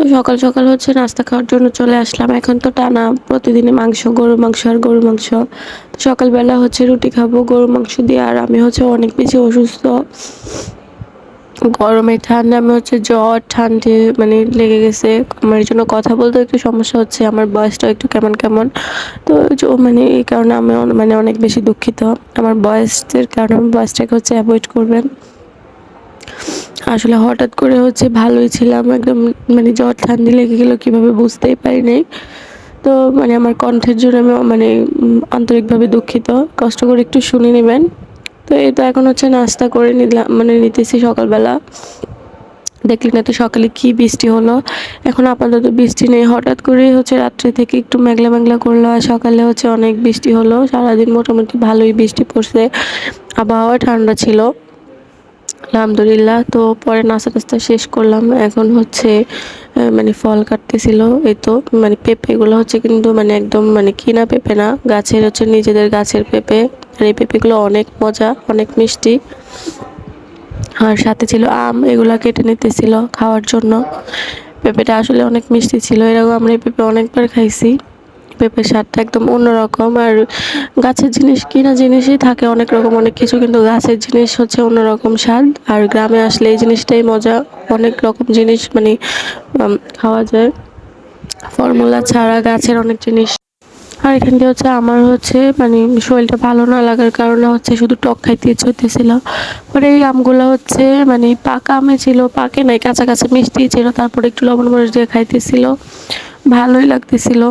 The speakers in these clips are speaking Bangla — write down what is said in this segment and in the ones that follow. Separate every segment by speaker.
Speaker 1: তো সকাল সকাল হচ্ছে নাস্তা খাওয়ার জন্য চলে আসলাম। এখন তো টানা প্রতিদিনই মাংস, গরুর মাংস আর গরুর মাংস। তো সকালবেলা হচ্ছে রুটি খাব, গরুর মাংস দিয়ে। আর আমি হচ্ছে অনেক বেশি অসুস্থ। গরমে ঠান্ডা, আমি হচ্ছে জ্বর, ঠান্ডে মানে লেগে গেছে। আমার জন্য কথা বলতে একটু সমস্যা হচ্ছে, আমার বয়সটা একটু কেমন কেমন। তো মানে এই কারণে আমি মানে অনেক বেশি দুঃখিত। আমার বয়সের কারণে আমি বয়সটাকে হচ্ছে অ্যাভয়েড করবেন। আসলে হঠাৎ করে হচ্ছে ভালোই ছিলাম, একদম মানে জ্বর ঠান্ডি লেগে গেলো কীভাবে বুঝতেই পারি নাই। তো মানে আমার কণ্ঠের জন্য আমি মানে আন্তরিকভাবে দুঃখিত, কষ্ট করে একটু শুনে নেবেন। তো এই তো এখন হচ্ছে নাস্তা করে নিলাম মানে নিতেছি সকালবেলা। দেখলি না তো সকালে কি বৃষ্টি হলো। এখন আপাতত বৃষ্টি নেই, হঠাৎ করেই হচ্ছে রাত্রে থেকে একটু মেঘলা মেঘলা করল আর সকালে হচ্ছে অনেক বৃষ্টি হলো। সারাদিন মোটামুটি ভালোই বৃষ্টি পড়ছে, আবহাওয়া ঠান্ডা ছিল। আলহামদুলিল্লাহ। তো পরে নাস্তা টাস্তা শেষ করলাম। এখন হচ্ছে মানে ফল কাটতেছিল। এই তো মানে পেঁপেগুলো হচ্ছে কিন্তু মানে একদম মানে কিনা পেঁপে না। গাছের হচ্ছে নিজেদের গাছের পেঁপে। আর এই পেঁপেগুলো অনেক মজা, অনেক মিষ্টি। আর সাথে ছিল আম, এগুলো কেটে নিতেছিল খাওয়ার জন্য। পেঁপেটা আসলে অনেক মিষ্টি ছিল। এরকম আমরা এই পেঁপে অনেকবার খাইছি। পেঁপের স্বাদটা একদম অন্যরকম। আর গাছের জিনিস, কিনা জিনিসই থাকে অনেক রকম, অনেক কিছু, কিন্তু গাছের জিনিস হচ্ছে অন্যরকম স্বাদ। আর গ্রামে আসলে এই জিনিসটাই মজা, অনেক রকম জিনিস মানে খাওয়া যায়। ফর্মুলা ছাড়া গাছের অনেক জিনিস। আর এখান দিয়ে হচ্ছে আমার হচ্ছে মানে শরীরটা ভালো না লাগার কারণে হচ্ছে শুধু টক খাইতে ইচ্ছে হইতেছিল। পরে এই আমগুলো হচ্ছে মানে পাকা আমে ছিল, পাকে নাই, কাঁচা কাঁচা মিষ্টি ছিল, তারপরে একটু লবণ মরিচ দিয়ে খাইতেছিল। ভালোই লাগতেছিল।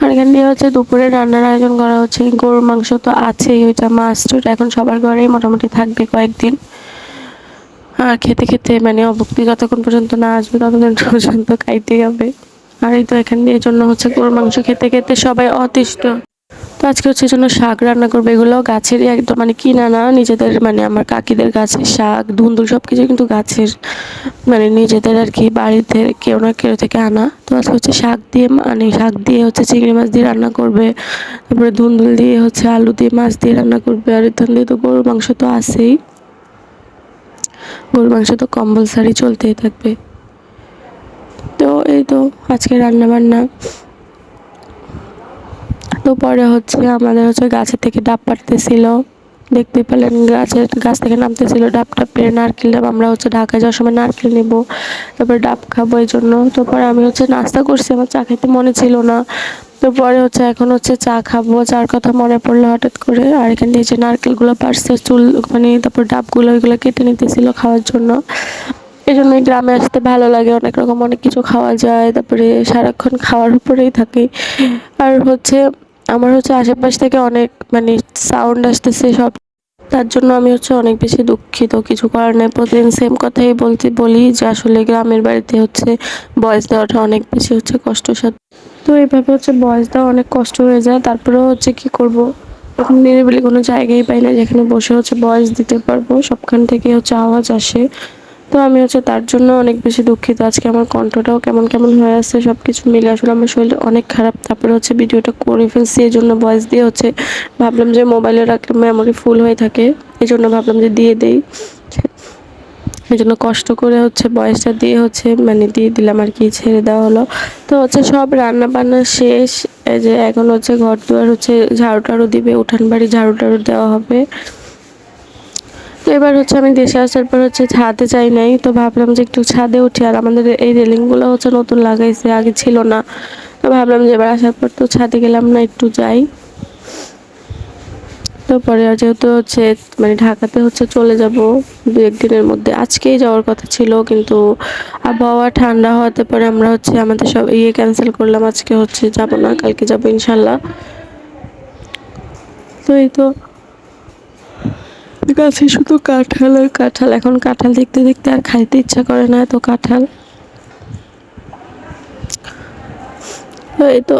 Speaker 1: আর এখান দিয়ে হচ্ছে দুপুরে রান্নার আয়োজন করা হচ্ছে গরুর মাংস তো আছেই, ওইটা মাছ তো এখন সবার ঘরেই মোটামুটি থাকবে কয়েকদিন। আর খেতে খেতে মানে অভুক্তি যতক্ষণ পর্যন্ত না আসবে, ততক্ষণ পর্যন্ত খাইতেই হবে। আর এই তো এখান দিয়ে জন্য হচ্ছে গরুর মাংস খেতে খেতে সবাই অতিষ্ঠ। তো আজকে হচ্ছে জন্য শাক রান্না করবে। এগুলো গাছেরই একদম মানে কিনা না নিজেদের মানে আমার কাকিদের গাছের শাক, ধুন্দুল সব কিছু কিন্তু গাছের মানে নিজেদের আর কি, বাড়িতে কেউ না কেউ থেকে আনা। তো আজকে হচ্ছে শাক দিয়ে মানে শাক দিয়ে হচ্ছে চিংড়ি মাছ দিয়ে রান্না করবে। তারপরে ধুন্দুল দিয়ে হচ্ছে আলু দিয়ে মাছ দিয়ে রান্না করবে। আর এখান দিয়ে তো গরুর মাংস তো আছেই। গরুর মাংস তো কম্পালসারি চলতেই থাকবে। তো এই তো আজকে রান্না বান্না তো পরে হচ্ছে আমাদের হচ্ছে গাছের থেকে ডাব পাড়তেছিল। দেখতে পেলেন গাছের গাছ থেকে নামতেছিল ডাবটা পেরে নারকেল ডাব, আমরা হচ্ছে ঢাকায় যাওয়ার সময় নারকেল নেব, তারপরে ডাব খাব এই জন্য। তো পরে আমি হচ্ছে নাস্তা করছি, আমার চা খেতে মনে ছিল না। তো পরে হচ্ছে এখন হচ্ছে চা খাব চার কথা মনে পড়ল হঠাৎ করে। আর এখানে এই যে নারকেলগুলো পারছে চুল মানে তারপর ডাবগুলো ওইগুলো কেটে নিতেছিল খাওয়ার জন্য। এই জন্যই গ্রামে আসতে ভালো লাগে, অনেক রকম অনেক কিছু খাওয়া যায়, তারপরে সারাক্ষণ খাওয়ার উপরেই থাকে। আর হচ্ছে আমার হচ্ছে আশেপাশ থেকে অনেক মানে সাউন্ড আসতেছে সব। তার জন্য আমি হচ্ছে অনেক বেশি দুঃখিত। কিছু নাই। প্রতিদিন সেম কথাই বলতে, বলি যে আসলে গ্রামের বাড়িতে হচ্ছে বয়স দেওয়াটা অনেক বেশি হচ্ছে কষ্টসাধ্য। তো এইভাবে হচ্ছে বয়স দেওয়া অনেক কষ্ট হয়ে যায়। তারপরেও হচ্ছে কি করব? এখন নিরিবিলি কোনো জায়গায় পাই না যেখানে বসে হচ্ছে বয়স দিতে পারব। সবখান থেকে হচ্ছে আওয়াজ আসে। তো আমি হচ্ছে তার জন্য অনেক বেশি দুঃখিত। আজকে আমার কণ্ঠটাও কেমন কেমন হয়ে আসছে সব কিছু মিলে আসলে আমার শরীর অনেক খারাপ। তারপরে হচ্ছে ভিডিওটা করে ফেলছি এই জন্য ভয়েস দিয়ে হচ্ছে ভাবলাম যে মোবাইলে রাখলে মেমোরি ফুল হয়ে থাকে এই জন্য ভাবলাম যে দিয়ে দেই। এই জন্য কষ্ট করে হচ্ছে বয়সটা দিয়ে হচ্ছে মানে দিয়ে দিলাম আর কি, ছেড়ে দেওয়া হলো। তো হচ্ছে সব রান্না বান্না শেষ, এই যে এখন হচ্ছে ঘর দুয়ার হচ্ছে ঝাড়ু টাড়ু দিবে উঠান বাড়ি ঝাড়ু টাড়ু দেওয়া হবে। তো এবার হচ্ছে আমি দেশে আসার পর হচ্ছে ছাদে যাই নাই, তো ভাবলাম যে একটু ছাদে উঠি আর আমাদের এই রেলিংগুলো হচ্ছে নতুন লাগাইছে, আগে ছিল না। তো ভাবলাম যে এবার আসার পর তো ছাদে গেলাম না, একটু যাই। তো পরে আর যেহেতু হচ্ছে মানে ঢাকাতে হচ্ছে চলে যাব, দু একদিনের মধ্যে। আজকেই যাওয়ার কথা ছিল, কিন্তু আবহাওয়া ঠান্ডা হওয়াতে পরে আমরা হচ্ছে আমাদের সব ইয়ে ক্যান্সেল করলাম, আজকে হচ্ছে যাব না, কালকে যাব ইনশাল্লাহ। তো এই তো গাছে শুধু কাঁঠাল আর কাঁঠাল। এখন কাঁঠাল দেখতে দেখতে আর খাইতে ইচ্ছা করে না এত কাঁঠাল। এই তো,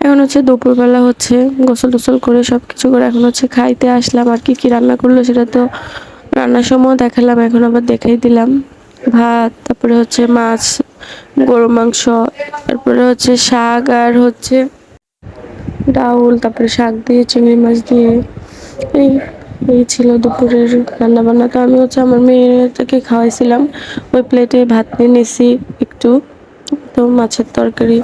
Speaker 1: এখন হচ্ছে দুপুরবেলা হচ্ছে গোসল টোসল করে সব কিছু করে এখন হচ্ছে খাইতে আসলাম আর কি কি রান্না করল সেটা তো রান্নার সময় দেখালাম, এখন আবার দেখাই দিলাম। ভাত, তারপরে হচ্ছে মাছ গরু মাংস, তারপরে হচ্ছে শাক আর হচ্ছে ডাউল, তারপরে শাক দিয়ে, চিংড়ি মাছ দিয়ে, এই এই ছিল দুপুরের রান্না বান্না তো আমি হচ্ছে আমার মেয়েটাকে খাওয়াইছিলাম। ওই প্লেটে ভাত নিয়ে নিছি একটু, তো মাছের তরকারি।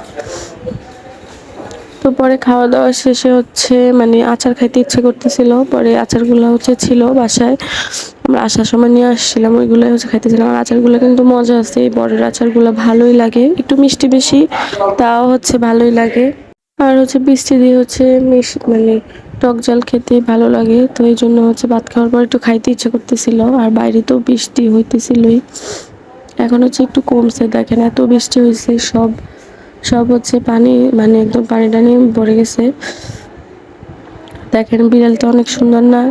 Speaker 1: তো পরে খাওয়া দাওয়া শেষে হচ্ছে মানে আচার খাইতে ইচ্ছে করতেছিল। পরে আচারগুলো হচ্ছে ছিল বাসায়। আমরা আসার সময় নিয়ে আসছিলাম ওইগুলো হচ্ছে খাইতেছিলাম। আর আচারগুলো কিন্তু মজা আছে, এই বরের আচারগুলো ভালোই লাগে। একটু মিষ্টি বেশি, তাও হচ্ছে ভালোই লাগে। আর হচ্ছে বৃষ্টি দিয়ে হচ্ছে মানে টক জল খেতে ভালো লাগে, তো এই জন্য হচ্ছে ভাত খাওয়ার পর একটু খাইতে ইচ্ছে করতেছিল। আর বাইরে তো বৃষ্টি হইতেছিলই। এখন হচ্ছে একটু কমছে, দেখেন এত বৃষ্টি হয়েছে সব সব হচ্ছে পানি মানে একদম পানি টানি ভরে গেছে। দেখেন বিড়ালটা অনেক সুন্দর না?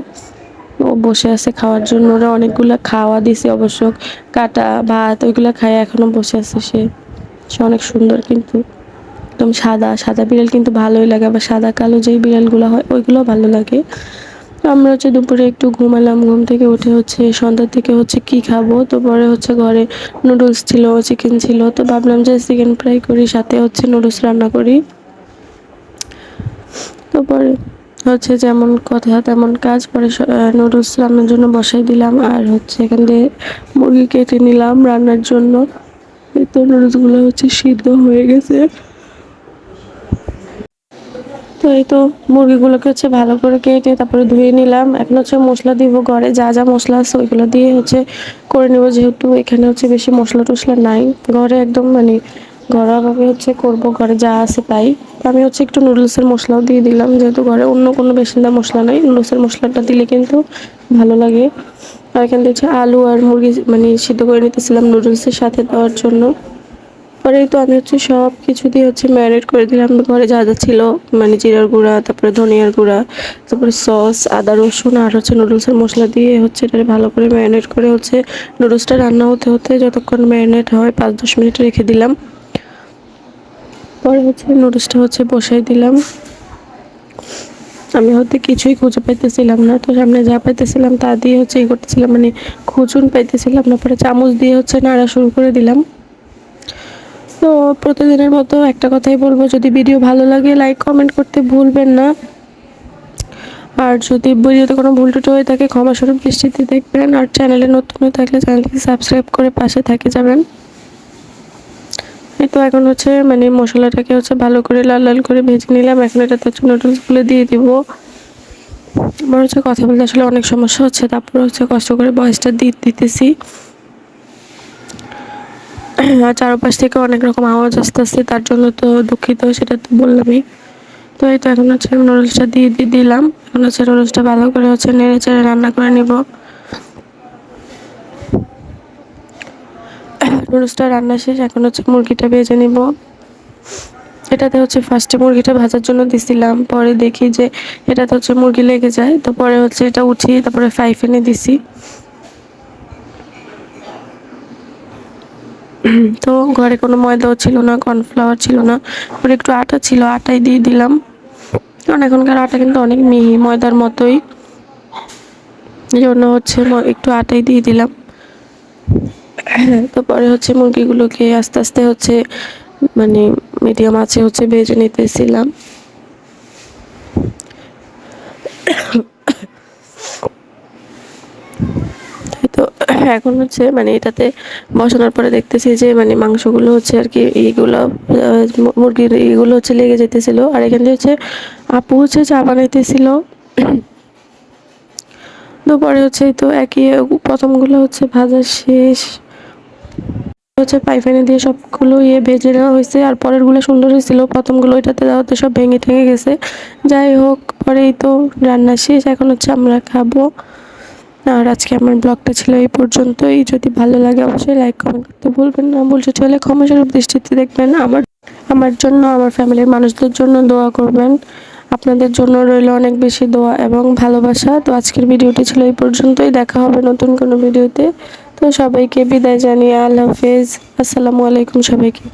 Speaker 1: ও বসে আছে খাওয়ার জন্য, ওরা অনেকগুলো খাওয়া দিছে অবশ্য। কাটা, ভাত, ওইগুলো খায়, এখনও বসে আছে সে। সে অনেক সুন্দর কিন্তু। একদম সাদা সাদা বিড়াল কিন্তু ভালোই লাগে, আবার সাদা কালো যেই বিড়ালগুলো হয় ওইগুলো ভালো লাগে। আমরা হচ্ছে দুপুরে একটু ঘুমালাম, ঘুম থেকে উঠে হচ্ছে, সন্ধ্যার থেকে হচ্ছে কি খাব, তো পরে হচ্ছে ঘরে নুডলস ছিল, চিকেন ছিল, তো ভাবলাম যে চিকেন ফ্রাই করি, সাথে হচ্ছে নুডলস রান্না করি। তো পরে হচ্ছে যেমন কথা, তেমন কাজ, পরে নুডলস রান্নার জন্য বসাই দিলাম, আর হচ্ছে এখান দিয়ে মুরগি কেটে নিলাম রান্নার জন্য। তো নুডলসগুলো হচ্ছে সিদ্ধ হয়ে গেছে। তো এই তো মুরগিগুলোকে হচ্ছে ভালো করে কেটে তারপরে ধুয়ে নিলাম। এখন হচ্ছে মশলা দিব ঘরে, যা যা মশলা আছে ওইগুলো দিয়ে হচ্ছে করে নেব, যেহেতু এখানে হচ্ছে বেশি মশলা টশলা নাই। ঘরে একদম মানে ঘরোয়াভাবে হচ্ছে করব, ঘরে যা আছে তাই। আমি হচ্ছে একটু নুডলসের মশলাও দিয়ে দিলাম, যেহেতু ঘরে অন্য কোনো বেশিন্দা মশলা নাই। নুডলসের মশলাটা দিলে কিন্তু ভালো লাগে। আর এখানে হচ্ছে আলু আর মুরগি মানে সিদ্ধ করে নিতেছিলাম নুডলসের সাথে দেওয়ার জন্য। পরেই তো আমি হচ্ছে সব কিছু দিয়ে হচ্ছে ম্যারিনেট করে দিলাম। ঘরে যা যা ছিল মানে জিরার গুঁড়া, তারপরে ধনিয়ার গুঁড়া, তারপরে সস, আদা, রসুন আর হচ্ছে নুডলসের মশলা দিয়ে হচ্ছে এটা ভালো করে ম্যারিনেট করে হচ্ছে নুডলসটা রান্না হতে হতে যতক্ষণ ম্যারিনেট হয় পাঁচ দশ মিনিট রেখে দিলাম। পরে হচ্ছে নুডলসটা হচ্ছে বসাই দিলাম। আমি হয়তো কিছুই খুঁজে পাইতেছিলাম না। তো সামনে যা পাইতেছিলাম তা দিয়ে হচ্ছে ই করতেছিলাম মানে খুচুন পাইতেছিলাম না, পরে চামচ দিয়ে হচ্ছে নাড়া শুরু করে দিলাম। তো প্রতিদিনের মতো একটা কথাই বলব, যদি ভিডিও ভালো লাগে লাইক কমেন্ট করতে ভুলবেন না। আর যদি ভিডিওতে কোনো ভুল টুটো হয়ে থাকে, ক্ষমা স্বরূপ দৃষ্টিতে দেখবেন। আর চ্যানেলে নতুন হয়ে থাকলে চ্যানেলটি সাবস্ক্রাইব করে পাশে থাকে যাবেন। এই তো এখন হচ্ছে মানে মশলাটাকে হচ্ছে ভালো করে লাল লাল করে ভেজে নিলাম। এখন এটাতে হচ্ছে নুডলসগুলো দিয়ে দিব। আমার হচ্ছে কথা বলতে আসলে অনেক সমস্যা হচ্ছে, তারপর হচ্ছে কষ্ট করে বয়সটা দিতেছি। চারপাশ থেকে অনেক রকম আওয়াজ আসতে আসতে তার জন্য তো দুঃখিত, সেটা তো বললামই। তো এই তো এখন হচ্ছে নুডলসটা দিয়ে দিয়ে দিলাম। এখন হচ্ছে নুডলসটা ভালো করে হচ্ছে নেড়ে চেড়ে রান্না করে নিব। নুডলসটা রান্না শেষ, এখন হচ্ছে মুরগিটা ভেজে নিব। এটাতে হচ্ছে ফার্স্টে মুরগিটা ভাজার জন্য দিছিলাম, পরে দেখি যে এটাতে হচ্ছে মুরগি লেগে যায়, তো পরে হচ্ছে এটা উঠিয়ে তারপরে ফ্রাই প্যানে দিছি। তো ঘরে কোনো ময়দাও ছিল না, কর্নফ্লাওয়ার ছিল না। ওর একটু আটা ছিল, আটাই দিয়ে দিলাম। কারণ এখনকার আটা কিন্তু অনেক মিহি, ময়দার মতোই। এই জন্য হচ্ছে একটু আটাই দিয়ে দিলাম। তো পরে হচ্ছে মুরগিগুলোকে আস্তে আস্তে হচ্ছে মানে মিডিয়াম আছে হচ্ছে ভেজে নিতেছিলাম তো এখন হচ্ছে মানে এটাতে বসানোর পরে দেখতেছি যে মানে মাংসগুলো হচ্ছে আর কি এইগুলো মুরগির এইগুলো হচ্ছে লেগে যেতেছিল আর এখানে হচ্ছে আপু হচ্ছে চা বানাইতেছিল। তো পরে হচ্ছে তো একই, প্রথমগুলো হচ্ছে ভাজা শেষ। হচ্ছে পাইফানি দিয়ে সবগুলো ইয়ে ভেজে নেওয়া হয়েছে। আর পরেরগুলো সুন্দর হয়েছিল। প্রথমগুলো ওইটাতে দেওয়াতে সব ভেঙে ঠেঙে গেছে। যাই হোক, পরেই তো রান্না শেষ। এখন হচ্ছে আমরা খাব। আর আজকে আমার ব্লগটা ছিল এই পর্যন্তই। যদি ভালো লাগে অবশ্যই লাইক কমেন্ট করতে ভুলবেন না। বলছে চলে ক্ষমা দৃষ্টিতে দেখবেন। আমার আমার জন্য, আমার ফ্যামিলির মানুষদের জন্য দোয়া করবেন। আপনাদের জন্য রইল অনেক বেশি দোয়া এবং ভালোবাসা। তো আজকের ভিডিওটি ছিল এই পর্যন্তই। দেখা হবে নতুন কোনো ভিডিওতে। তো সবাইকে বিদায় জানিয়ে আল্লাহ হাফেজ। আসসালামু আলাইকুম সবাইকে।